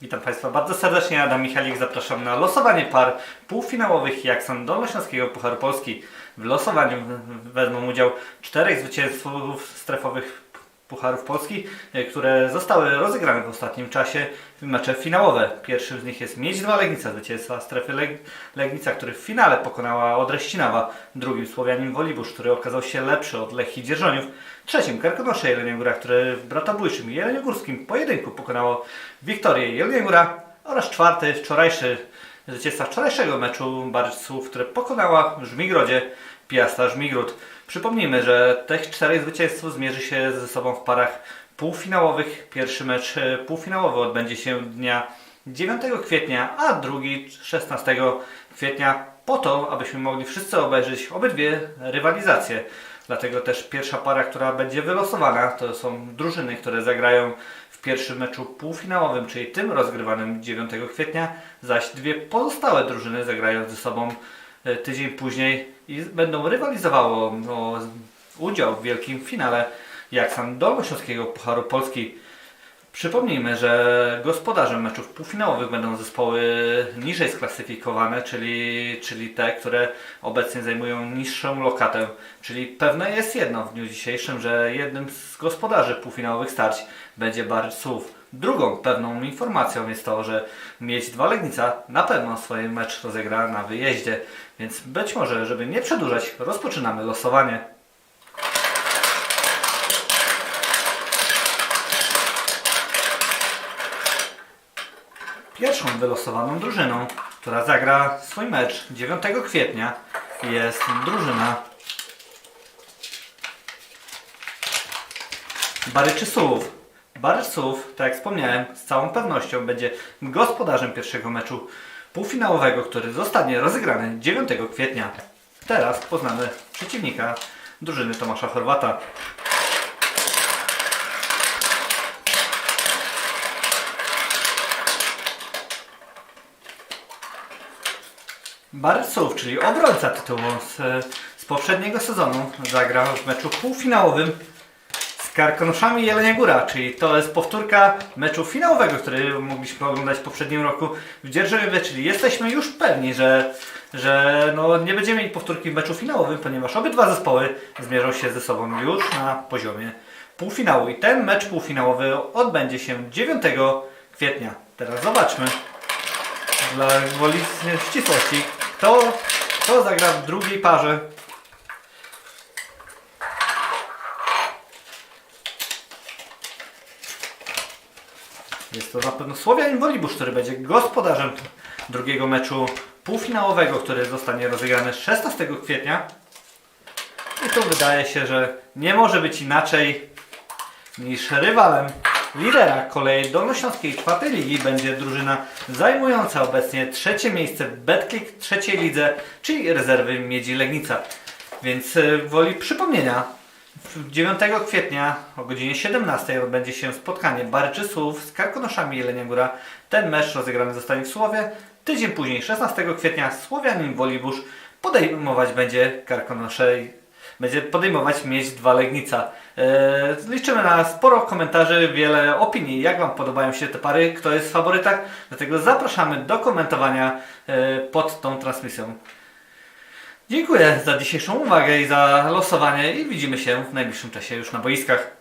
Witam Państwa bardzo serdecznie, Adam Michalik. Zapraszam na losowanie par półfinałowych Jakson Dolnośląskiego Pucharu Polski. W losowaniu wezmą udział czterech zwycięzców strefowych Pucharów Polski, e, które zostały rozegrane w ostatnim czasie w mecze finałowe. Pierwszym z nich jest Miedź 2 Legnica, zwycięzca strefy Leg Legnica, który w finale pokonała Odreścinawa. Drugim Słowianin Wolibusz, który okazał się lepszy od Lechii Dzierżoniów. Trzecim Karkonosze Jelenia Góra, które w bratabójczym Jeleniogórskim pojedynku pokonało Wiktorię Jelenia Góra oraz czwarty, wczorajszy zwycięzca wczorajszego meczu Baryczców, które pokonała w Żmigrodzie Piasta Żmigród. Przypomnijmy, że tych czterech zwycięzców zmierzy się ze sobą w parach półfinałowych. Pierwszy mecz e, półfinałowy odbędzie się dnia 9 kwietnia, a drugi 16 kwietnia po to, abyśmy mogli wszyscy obejrzeć obydwie rywalizacje. Dlatego też pierwsza para, która będzie wylosowana, to są drużyny, które zagrają w pierwszym meczu półfinałowym, czyli tym rozgrywanym 9 kwietnia, zaś dwie pozostałe drużyny zagrają ze sobą tydzień później i będą rywalizowały o udział w wielkim finale Jaksan Dolnośląskiego Pucharu Polski. Przypomnijmy, że gospodarzem meczów półfinałowych będą zespoły niżej sklasyfikowane, czyli, czyli te, które obecnie zajmują niższą lokatę. Czyli pewne jest jedno w dniu dzisiejszym, że jednym z gospodarzy półfinałowych starć będzie Barycz Słów. Drugą pewną informacją jest to, że Miedź 2 Legnica na pewno swój mecz rozegra na wyjeździe. Więc być może, żeby nie przedłużać, rozpoczynamy losowanie. Pierwszą wylosowaną drużyną, która zagra swój mecz 9 kwietnia jest drużyna Baryczysów. Baryczysów, tak jak wspomniałem, z całą pewnością będzie gospodarzem pierwszego meczu półfinałowego, który zostanie rozegrany 9 kwietnia. Teraz poznamy przeciwnika drużyny Tomasza Chorwata. Barców, czyli obrońca tytułu z, z poprzedniego sezonu, zagrał w meczu półfinałowym Karkonoszami Jelenia Góra, czyli to jest powtórka meczu finałowego, który mogliśmy oglądać w poprzednim roku w Dzierżoniowie, czyli jesteśmy już pewni, że, że no nie będziemy mieli powtórki w meczu finałowym, ponieważ obydwa zespoły zmierzą się ze sobą już na poziomie półfinału i ten mecz półfinałowy odbędzie się 9 kwietnia. Teraz zobaczmy dla woli ścisłości. Kto, kto zagra w drugiej parze? Jest to na pewno Słowianin Wolibusz, który będzie gospodarzem drugiego meczu półfinałowego, który zostanie rozegrany 16 kwietnia. I tu wydaje się, że nie może być inaczej niż rywalem lidera kolei dolnośląskiej czwartej ligi będzie drużyna zajmująca obecnie trzecie miejsce w Betclick trzeciej lidze, czyli rezerwy Miedzi Legnica. Więc e, woli przypomnienia, 9 kwietnia o godzinie 17 odbędzie się spotkanie Baryczysłów z Karkonoszami Jelenia Góra. Ten mecz rozegrany zostanie w Słowie. Tydzień później, 16 kwietnia, Słowianin Wolibusz podejmować będzie Karkonosze będzie podejmować mieć dwa Legnica. Eee, liczymy na sporo komentarzy, wiele opinii, jak Wam podobają się te pary, kto jest w faworytach. Dlatego zapraszamy do komentowania e, pod tą transmisją. Dziękuję za dzisiejszą uwagę i za losowanie i widzimy się w najbliższym czasie już na boiskach.